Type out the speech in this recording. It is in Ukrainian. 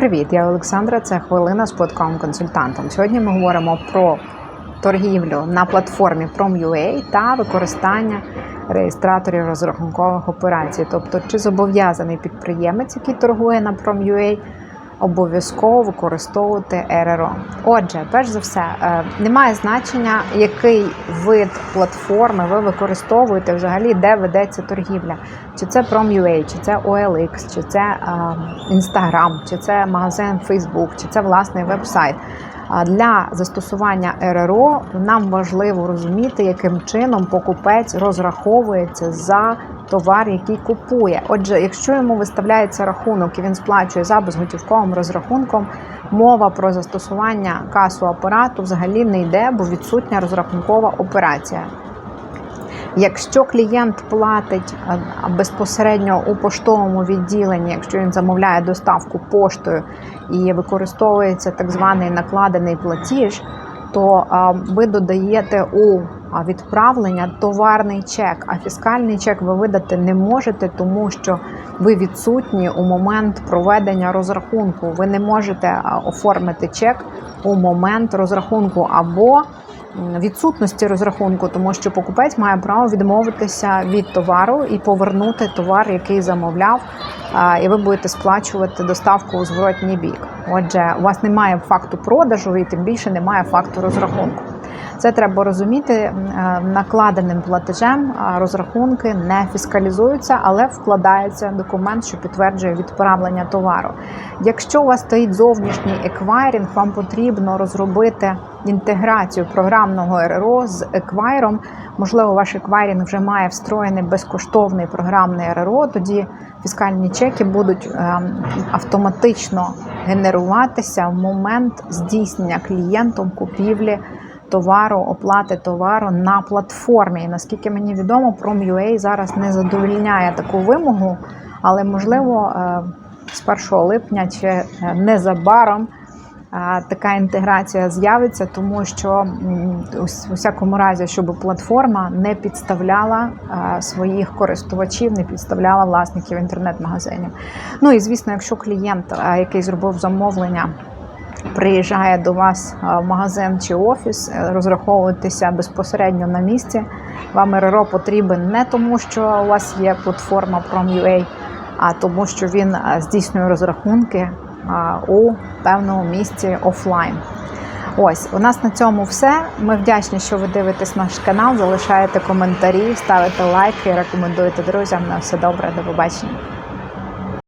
привіт! Я Олександра. Це хвилина з податковим консультантом. Сьогодні ми говоримо про торгівлю на платформі Prom.ua та використання реєстраторів розрахункових операцій. Тобто, чи зобов'язаний підприємець, який торгує на Prom.ua, обов'язково використовувати РРО. Отже, перш за все, е, немає значення, який вид платформи ви використовуєте взагалі, де ведеться торгівля. Чи це Prom.ua, чи це OLX, чи це е, Instagram, чи це магазин Facebook, чи це власний веб-сайт. Для застосування РРО нам важливо розуміти, яким чином покупець розраховується за товар, який купує. Отже, якщо йому виставляється рахунок і він сплачує за безготівковим розрахунком, мова про застосування касу апарату взагалі не йде, бо відсутня розрахункова операція. Якщо клієнт платить е, безпосередньо у поштовому відділенні, якщо він замовляє доставку поштою і використовується так званий накладений платіж, то ви додаєте у відправлення товарний чек, а фіскальний чек ви видати не можете, тому що ви відсутні у момент проведення розрахунку. Ви не можете оформити чек у момент розрахунку або відсутності розрахунку, тому що покупець має право відмовитися від товару і повернути товар, який замовляв, і ви будете сплачувати доставку у зворотній бік. Отже, у вас немає факту продажу і тим більше немає факту розрахунку. Це треба розуміти е, накладеним платежем. Розрахунки не фіскалізуються, але вкладається документ, що підтверджує відправлення товару. Якщо у вас стоїть зовнішній еквайрінг, вам потрібно розробити інтеграцію програмного РРО з еквайром. Можливо, ваш еквайрінг вже має встроєний безкоштовний програмний РРО. Тоді фіскальні чеки будуть ем, автоматично генеруватися в момент здійснення клієнтом купівлі товару, оплати товару на платформі. І наскільки мені відомо, Prom.ua зараз не задовільняє таку вимогу, але можливо е, з 1 липня чи е, незабаром. Е, така інтеграція з'явиться, тому що у всякому разі, щоб платформа не підставляла своїх користувачів, не підставляла власників інтернет-магазинів. Ну і звісно, якщо клієнт, який зробив замовлення, приїжджає до вас в магазин чи офіс, е, розраховуватися безпосередньо на місці. Вам РРО потрібен не тому, що у вас є платформа Prom.ua, а тому, що він е, здійснює розрахунки у певному місці офлайн. Ось, у нас на цьому все. Ми вдячні, що ви дивитесь наш канал, залишаєте коментарі, ставите лайки, рекомендуєте друзям. На все добре, до побачення.